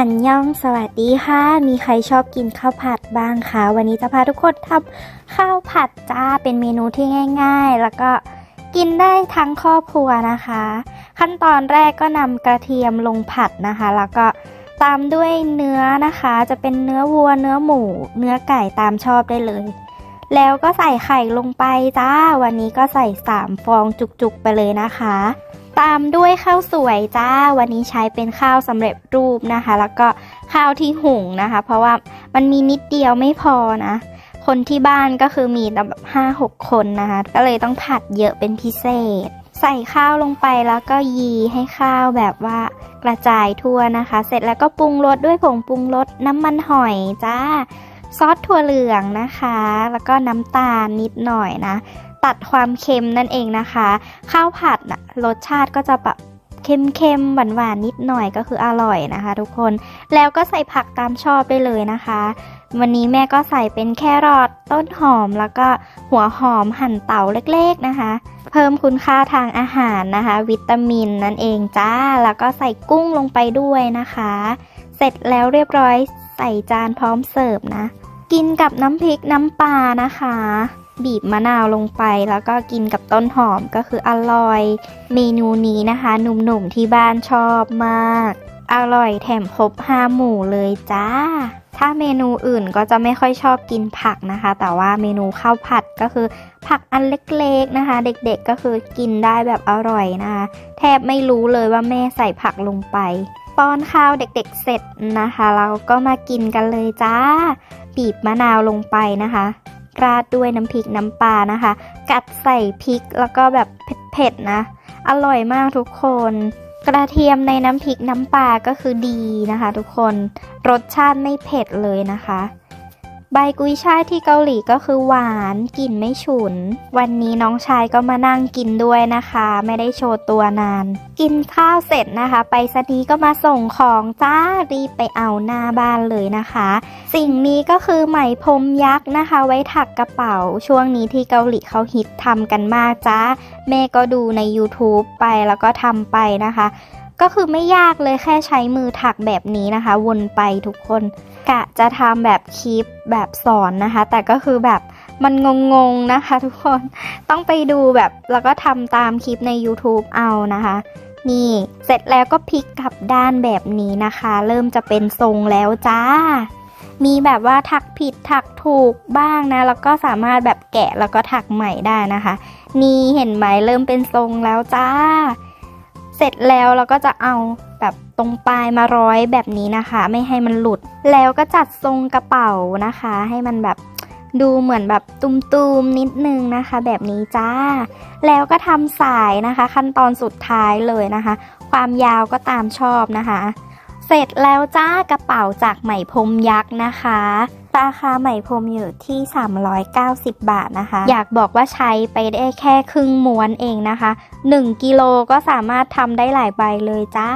อันย่องสวัสดีค่ะ มีใครชอบกินข้าวผัดบ้างคะวันนี้จะพาทุกคนทำข้าวผัดจ้าเป็นเมนูที่ง่าย ๆ แล้วก็กินได้ทั้งครอบครัวนะคะ ขั้นตอนแรกก็นำกระเทียมลงผัดนะคะ แล้วก็ตามด้วยเนื้อนะคะ จะเป็นเนื้อวัวเนื้อหมู เนื้อไก่ตามชอบได้เลย แล้วก็ใส่ไข่ลงไปจ้า วันนี้ก็ใส่สามฟองจุกๆไปเลยนะคะ ตามด้วยข้าวสวยจ้า วันนี้ใช้เป็นข้าวสำเร็จรูปนะคะ แล้วก็ข้าวที่หุงนะคะ เพราะว่ามันมีนิดเดียวไม่พอนะ คนที่บ้านก็คือมีแต่แบบห้าหกคนนะคะ ก็เลยต้องผัดเยอะเป็นพิเศษ ใส่ข้าวลงไปแล้วก็ยีให้ข้าวแบบว่ากระจายทั่วนะคะ เสร็จแล้วก็ปรุงรสด้วยผงปรุงรสน้ำมันหอยจ้า ซอสถั่วเหลืองนะคะ แล้วก็น้ำตาลนิดหน่อยนะ ตัดความเค็มนั่นเองนะคะ ข้าวผัดนะรสชาติก็จะแบบเค็มๆหวานๆนิดหน่อยก็คืออร่อยนะคะ ทุกคนแล้วก็ใส่ผักตามชอบได้เลยนะคะ วันนี้แม่ก็ใส่เป็นแครอทต้นหอมแล้วก็หัวหอมหั่นเต๋าเล็กๆนะคะ เพิ่มคุณค่าทางอาหารนะคะ วิตามินนั่นเองจ้า แล้วก็ใส่กุ้งลงไปด้วยนะคะ เสร็จแล้วเรียบร้อยใส่จานพร้อมเสิร์ฟนะ กินกับน้ำพริกน้ำปลานะคะ บีบมะนาวลงไป แล้วก็กินกับต้นหอมก็คืออร่อย เมนูนี้นะคะหนุ่มๆที่บ้านชอบมาก อร่อยแถมครบห้าหมู่เลยจ้า ถ้าเมนูอื่นก็จะไม่ค่อยชอบกินผักนะคะ แต่ว่าเมนูข้าวผัดก็คือ ผักอันเล็กๆนะคะ เด็กๆก็คือกินได้แบบอร่อยนะคะ แทบไม่รู้เลยว่าแม่ใส่ผักลงไปป้อนข้าวเด็กๆเสร็จนะคะ เราก็มากินกันเลยจ้า บีบมะนาวลงไปนะคะ ราดด้วยน้ำพริกน้ำปลานะคะ กัดใส่พริกแล้วก็แบบเผ็ดๆนะ อร่อยมากทุกคน กระเทียมในน้ำพริกน้ำปลาก็คือดีนะคะ ทุกคนรสชาติไม่เผ็ดเลยนะคะ ใบกุยช่ายที่เกาหลีก็คือหวานกลิ่นไม่ฉุน วันนี้น้องชายก็มานั่งกินด้วยนะคะ ไม่ได้โชว์ตัวนาน กินข้าวเสร็จนะคะไปสนีก็มาส่งของจ้ารีบไปเอาหน้าบ้านเลยนะคะ สิ่งนี้ก็คือไหมพรมยักษ์นะคะ ไว้ถักกระเป๋า ช่วงนี้ที่เกาหลีเขาฮิตทำกันมากจ้าแม่ก็ดูใน YouTube ไปแล้วก็ทำไปนะคะ ก็คือไม่ยากเลยแค่ใช้มือถักแบบนี้นะคะ วนไปทุกคน กะจะทำแบบคลิปแบบสอนนะคะ แต่ก็คือแบบมันงงๆนะคะ ทุกคนต้องไปดูแบบแล้วก็ทำตามคลิปใน YouTube เอานะคะ นี่เสร็จแล้วก็พลิกกลับด้านแบบนี้นะคะ เริ่มจะเป็นทรงแล้วจ้า มีแบบว่าถักผิดถักถูกบ้างนะ แล้วก็สามารถแบบแกะแล้วก็ถักใหม่ได้นะคะ นี่เห็นไหมเริ่มเป็นทรงแล้วจ้า เสร็จแล้วเราก็จะเอาแบบตรงปลายมาร้อยแบบนี้นะคะ ไม่ให้มันหลุด แล้วก็จัดทรงกระเป๋านะคะ ให้มันแบบดูเหมือนแบบตุมๆนิดนึงนะคะ แบบนี้จ้า แล้วก็ทำสายนะคะ ขั้นตอนสุดท้ายเลยนะคะ ความยาวก็ตามชอบนะคะ เสร็จแล้วจ้ากระเป๋าจากไหมพรมยักษ์นะคะ ราคาไหมพรมอยู่ที่ 390 บาทนะคะ อยากบอกว่าใช้ไปได้แค่ครึ่งม้วนเองนะคะ 1 กิโลก็สามารถทำได้หลายใบเลยจ้า